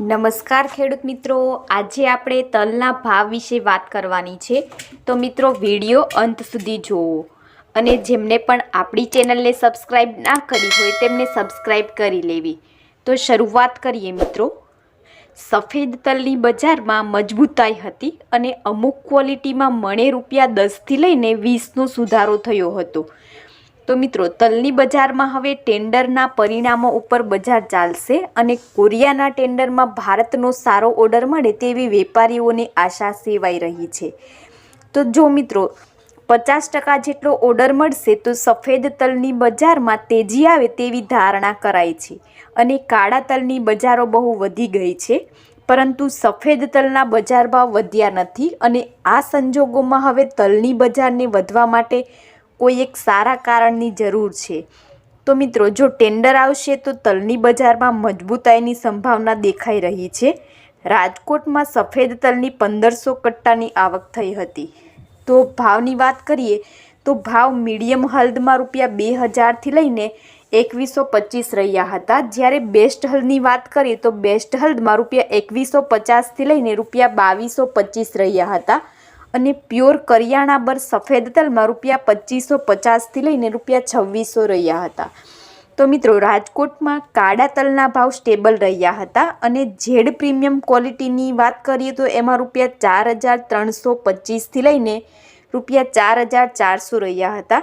નમસ્કાર ખેડૂત મિત્રો. આજે આપણે તલના ભાવ વિશે વાત કરવાની છે. તો મિત્રો, વીડિયો અંત સુધી જુઓ. અને જેમને પણ આપણી ચેનલને સબસ્ક્રાઈબ ના કરી હોય, તેમને સબસ્ક્રાઈબ કરી લેવી. તો શરૂઆત કરીએ મિત્રો. સફેદ તલની બજારમાં મજબૂતાઈ હતી અને અમુક ક્વોલિટીમાં મણે રૂપિયા દસથી લઈને વીસનો સુધારો થયો હતો. તો મિત્રો, તલની બજારમાં હવે ટેન્ડરના પરિણામો ઉપર બજાર ચાલશે અને કોરિયાના ટેન્ડરમાં ભારતનો સારો ઓર્ડર મળે તેવી વેપારીઓની આશા સેવાઈ રહી છે. તો જો મિત્રો, પચાસ ટકા જેટલો ઓર્ડર મળશે તો સફેદ તલની બજારમાં તેજી આવે તેવી ધારણા કરાય છે અને કાળા તલની બજારો બહુ વધી ગઈ છે, પરંતુ સફેદ તલના બજાર ભાવ વધ્યા નથી અને આ સંજોગોમાં હવે તલની બજારને વધવા માટે કોઈ એક સારા કારણની જરૂર છે. તો મિત્રો, જો ટેન્ડર આવશે તો તલની બજારમાં મજબૂતાઈની સંભાવના દેખાઈ રહી છે. રાજકોટમાં સફેદ તલની પંદરસો કટ્ટાની આવક થઈ હતી. તો ભાવની વાત કરીએ, તો ભાવ મીડિયમ હલ્દમાં રૂપિયા બે હજારથી લઈને એકવીસો પચીસ રહ્યા હતા. જ્યારે બેસ્ટ હલ્દની વાત કરીએ, તો બેસ્ટ હલ્દમાં રૂપિયા એકવીસો પચાસથી લઈને રૂપિયા બાવીસો પચીસ રહ્યા હતા. અને પ્યોર કરિયાણા બર સફેદ તલમાં રૂપિયા પચીસો પચાસથી લઈને રૂપિયા છવ્વીસો રહ્યા હતા. તો મિત્રો, રાજકોટમાં કાળા તલના ભાવ સ્ટેબલ રહ્યા હતા અને ઝેડ પ્રીમિયમ ક્વોલિટીની વાત કરીએ તો એમાં રૂપિયા ચાર હજાર ત્રણસો પચીસથી લઈને રૂપિયા ચાર હજાર ચારસો રહ્યા હતા.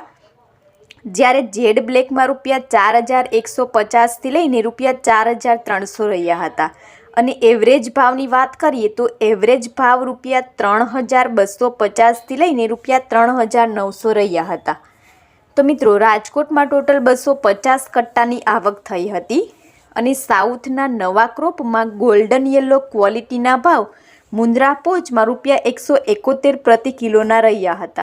જ્યારે ઝેડ બ્લેકમાં રૂપિયા ચાર હજાર એકસો પચાસથી લઈને રૂપિયા ચાર હજાર ત્રણસો રહ્યા હતા. અને એવરેજ ભાવની વાત કરીએ તો એવરેજ ભાવ રૂપિયા ત્રણ હજાર બસો પચાસથી લઈને રૂપિયા ત્રણ હજાર નવસો રહ્યા હતા. તો મિત્રો, રાજકોટમાં ટોટલ બસો પચાસ કટ્ટાની આવક થઈ હતી અને સાઉથના નવા ક્રોપમાં ગોલ્ડન યલો ક્વોલિટીના ભાવ મુન્દ્રા પોચમાં રૂપિયા એકસો એકોતેર પ્રતિ કિલોના રહ્યા હતા.